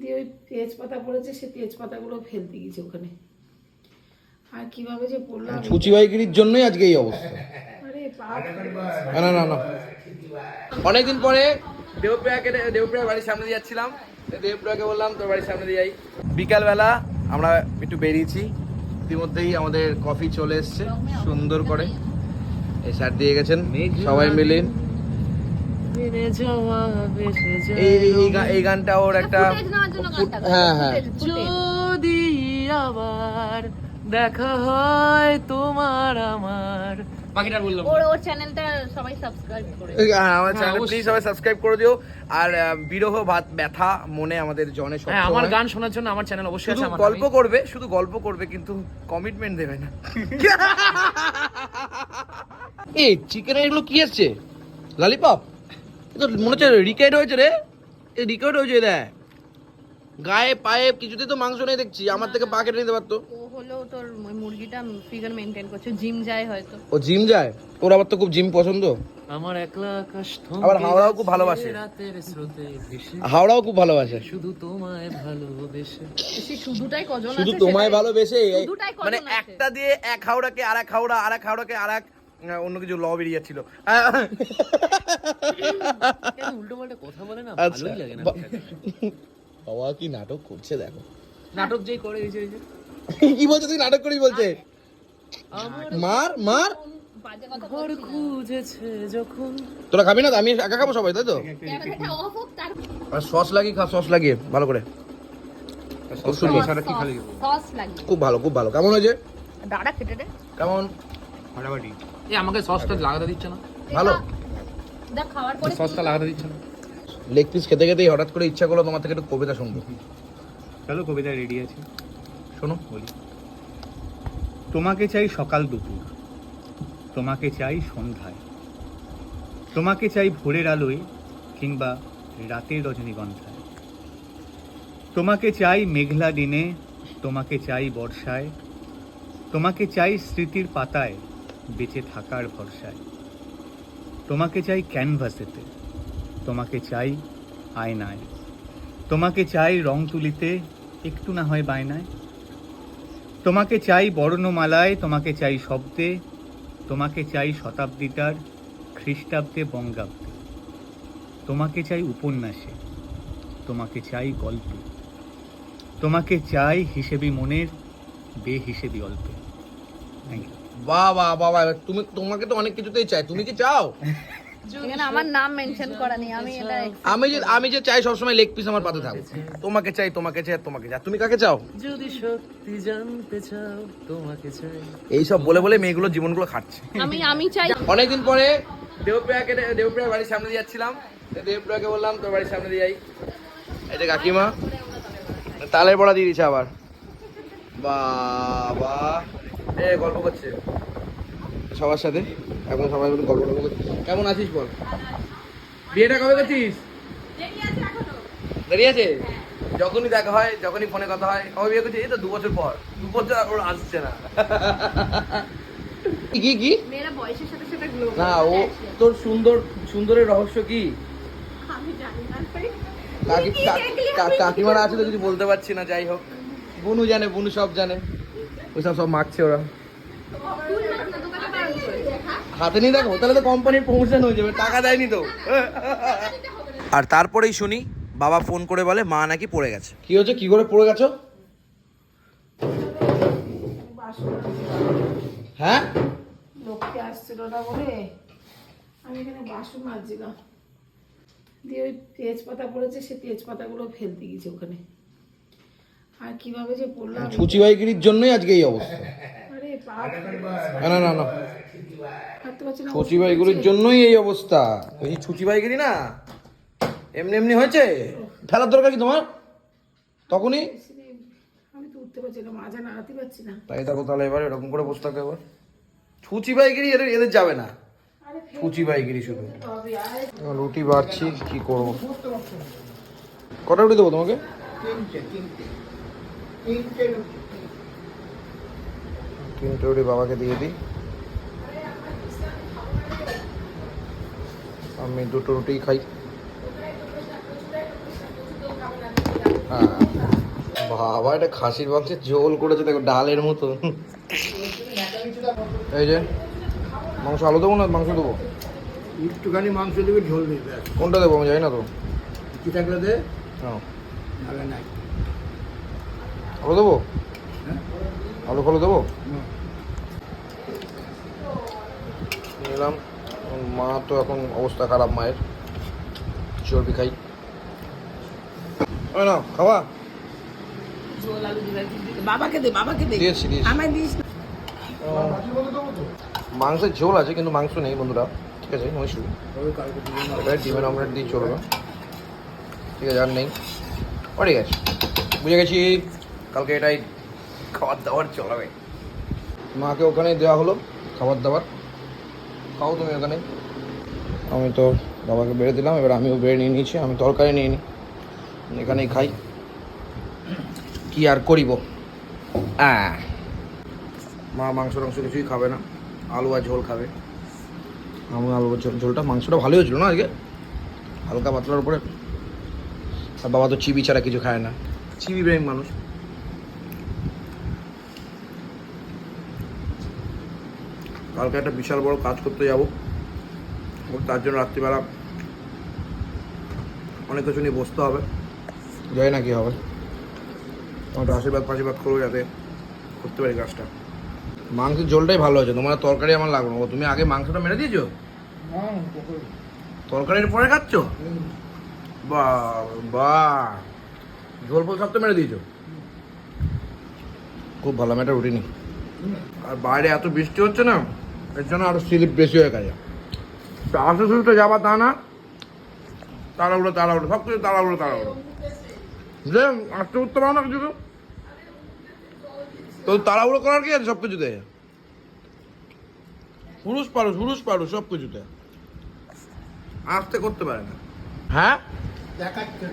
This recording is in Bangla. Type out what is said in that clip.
দিয়ে ওই তেজপাতা পড়েছে সে তেজপাতাগুলো ফেলতে গেছে ওখানে। আর কীভাবে যে পড়লাম ছুচি বাইকিরির জন্যই আজকে এই অবস্থা। না না না অনেকদিন পরে দেবপ্রিয়াকে দেবপ্রিয়ার বাড়ির সামনে দিয়ে যাচ্ছিলাম। দেবপ্রিয়াকে বললাম তোর বাড়ির সামনে দিয়ে যাই। বিকালবেলা আমরা একটু বেরিয়েছি। ইতিমধ্যেই আমাদের কফি চলে এসছে সুন্দর করে। এই স্যার দিয়ে গেছেন সবাই মিলে। এই এই গানটা ওর একটা। হ্যাঁ, হ্যাঁ। যদি আবার দেখা হয় তোমার আমার। বাকিটা বললাম। ওর ওর চ্যানেলটা সবাই সাবস্ক্রাইব করে। হ্যাঁ, আমার চ্যানেল প্লিজ সবাই সাবস্ক্রাইব করে দিও। আর বিরহ ভাত ব্যথা মনে আমাদের জনে সব হ্যাঁ আমার গান শোনার জন্য আমার চ্যানেল অবশ্যই আছে আমার গল্প করবে শুধু গল্প করবে কিন্তু কমিটমেন্ট দেবে না। এই চিকেনের এগুলো কি আসছে? ললিপপ তো মনে হচ্ছে রিকেট হয়েছে রে। রিকেট হয়েছে দেখ। গায়ে পায়ে কিছুতে তো মাংস নেই দেখছি। আমার থেকে পা কেটে নিতে পারতো। ও হলো তোর ওই মুরগিটা ফিগার মেনটেন করছে। জিম যায় হয়তো। ও জিম যায়? ওর আবার তো খুব জিম পছন্দ। আমার একলা আকাশ আবার হাওড়াও খুব ভালোবাসে। হাওড়াও খুব ভালোবাসে। শুধু তোমায় ভালোবেসে। শুধুটাই কজন শুধু তোমায় ভালোবেসে? মানে একটা দিয়ে এক হাওড়াকে আর এক হাওড়া আর এক হাওড়াকে আর এক অন্য কিছু ল বেরিয়ে যাচ্ছিল। উল্টো পাল্টা কথা বলে না? আচ্ছা। ভালোই লাগে না বাবা কি নাটক করছে দেখো। নাটক যেই করে এই যে কি বলছে তুই? নাটক করিস বলছে। মার মার। ঘর খুঁজেছে যখন। তোরা খাবি না? আমি একা খাব সবাই তাই তো? আর সস লাগিয়ে খা সস লাগিয়ে ভালো করে। খুব সুন্দর। সস লাগে খুব ভালো খুব ভালো। কেমন হয়েছে? দাঁড়া কেটে দে। কেমন? এই আমাকে সসটা লাগাতে দিচ্ছে না। ভালো। দেখ খাওয়ার পরে সসটা লাগাতে দিচ্ছে না। লেগ পিস খেতে খেতেই হঠাৎ করে ইচ্ছা করল তোমার থেকে একটু কবিতা শুনব। চলো কবিতা রেডি আছে। শোনো। বলি। তোমাকে চাই সকাল দুপুর তোমাকে চাই সন্ধ্যায় তোমাকে চাই ভোরের আলোয় কিংবা রাতের রজনীগন্ধায় তোমাকে চাই মেঘলা দিনে তোমাকে চাই বর্ষায় তোমাকে চাই স্মৃতির পাতায় বেঁচে থাকার ভরসায়। তোমাকে চাই ক্যানভাসেতে, তোমাকে চাই আয়নায়, তোমাকে চাই রং তুলিতে, একটু না হয় বায়নায়। তোমাকে চাই বর্ণমালায়, তোমাকে চাই শব্দে, তোমাকে চাই শতাব্দীটার খ্রিস্টাব্দে বঙ্গাব্দে। তোমাকে চাই উপন্যাসে, তোমাকে চাই গল্পে। তোমাকে চাই হিসেবি মনের বেহিসেবি অল্পে। থ্যাংক ইউ বাহ বাহ বাহ বাহ, তুমি তোমাকে তো অনেক কিছুতেই চাই। তুমি কি চাও? আমার নাম মেনশন করা নেই। আমি এটা আমি যে আমি যে চাই সবসময় লেগ পিস আমার পাতে থাকো তোমাকে চাই তোমাকে চাই তোমাকে চাই। তুমি কাকে চাও? যদি সত্যি জানতে চাও তোমাকে চাই। এইসব বলে বলে মেয়েগুলো জীবনগুলো খাচ্ছে আমি আমি চাই অনেকদিন পরে দেবপ্রিয়াকে দেবপ্রিয়ার বাড়ির সামনে দিয়ে যাচ্ছিলাম। দেবপ্রিয়াকে বললাম তোর বাড়ির সামনে দিয়ে যাই। এই যে কাকিমা তালের বড়া দিয়ে দিচ্ছে আবার। বাবা গল্প করছে। সবার সাথে? এখন সবাই মিলে গল্প টল্প করছে কেমন আছিস বল? বিয়েটা কবে করছিস? দেরি আছে যখনই দেখা হয় যখনই ফোনে কথা হয় কবে বিয়ে করছিস এই তো দু বছর পর। দু বছর আর ওর আসছে না। কি কি মেয়েরা বয়সের সাথে সাথে গ্লো না ও তোর সুন্দর সুন্দরের রহস্য কি? আমি জানি না কাকি কি কা- দেখলি কা- আমি? কাকিমারা আছে তো কিছু বলতে পারছি না যাই হোক। বুনু জানে বুনু সব জানে। ওইসব সব মাখছে ওরা। হ্যাঁ? হাতে নিয়ে দেখো তাহলে তো কোম্পানির প্রমোশন হয়ে যাবে টাকা দেয়নি তো। আর তারপরেই শুনি বাবা ফোন করে বলে মা নাকি পড়ে গেছে। কি হয়েছে? কি করে পড়ে গেছো? হ্যাঁ? লোককে আসছিল না বলে আমি এখানে বাসন মাজছিলাম। দিয়ে ওই তেজপাতা পড়েছে সে তেজপাতাগুলো ফেলতে গেছে ওখানে। আর কীভাবে যে পড়লাম ছুচি বাইকিরির জন্যই আজকে এই অবস্থা। আরে বাপ না না না। ছুচি বাইগুলির জন্যই এই অবস্থা। ওই ছুচি বাইগিরি না? এমনি এমনি হয়েছে? ফেলার দরকার কি তোমার? তখনই? আমি তো উঠতে পারছি না মাজা নাড়াতে পারছি না। তাই দেখো তাহলে এবার এরকম করে বসে থাকো এবার। ছুচি বাইগিরি এদের এদের যাবে না। ছুচি বাইগিরি শুধু। রুটি বাড়ছি কি করব? কটা রুটি দেবো তোমাকে? তিনটে রুটি। বাবাকে দিয়ে দিই। আমি দুটো রুটি খাই। হ্যাঁ বাবা এটা খাসির মাংসের ঝোল করেছে দেখো ডালের মতো। এই যে মাংস আলু দেবো না? মাংস দেবো? একটুখানি মাংস দেবে ঝোল দেবে কোনটা দেবো? আমি জানি না তো। কি থাকলে দে? হ্যাঁ। নাই। আলু দেবো? হ্যাঁ? আলু ফালু দেবো? হুম। নিলাম। মা তো এখন অবস্থা খারাপ মায়ের। চর্বি খাই। না খাওয়া ঝোল আলু দিবে বাবাকে দে বাবাকে দে। দিয়েছি দিয়েছি। আমায় দিস মাংসের ঝোল আছে কিন্তু মাংস নেই বন্ধুরা। ঠিক আছে শুধু ডিমের অমলেট দিয়ে চলবে। ঠিক আছে আর নেই। ও ঠিক আছে বুঝে গেছি? কালকে এটাই খাবার দাবার চলাবে। মাকে ওখানে দেওয়া হলো খাবার দাবার খাও তুমি ওখানে। আমি তো বাবাকে বেড়ে দিলাম, এবার আমিও বেড়ে নিয়ে নিয়েছি, আমি তরকারি নিয়ে নিই এখানেই খাই। কি আর করিব? মা মাংস টাংস কিছুই খাবে না, আলু আর ঝোল খাবে। আমি আলু ঝোলটা, মাংসটা ভালোই হয়েছিল না আজকে? হালকা পাতলার উপরে। আর বাবা তো চিবি ছাড়া কিছু খায় না। চিবি প্রেম মানুষ। কালকে একটা বিশাল বড় কাজ করতে যাব। তার জন্য রাত্রিবেলা অনেক কিছু নিয়ে বসতে হবে। জানি না কি হবে। তোমার আশীর্বাদ ফাশীর্বাদ করব যাতে করতে পারি কাজটা। মাংসের ঝোলটাই ভালো হয়েছে। তোমার তরকারি আমার ও, তুমি আগে মাংসটা মেরে দিয়েছ? তরকারির পরে খাচ্ছ? বা বা। ঝোল ফোল সব তো মেরে দিয়েছ? খুব ভালো আমি একটা রুটিনি আর বাইরে এত বৃষ্টি হচ্ছে না? এর জন্য আরও স্লিপ বেশি হয়ে গেছে। তো আসে শুধু তো যাবা তা না। তাড়াহুড়ো তাড়াহুড়ো সব কিছু তাড়াহুড়ো তাড়াহুড়ো যে আসতে উঠতে পারো না কিছু? তো তাড়াহুড়ো করার কি আছে সব কিছুতে? পুরুষ পারো পুরুষ পারো সব কিছুতে। আসতে করতে পারে না। হ্যাঁ? দেখাচ্ছে।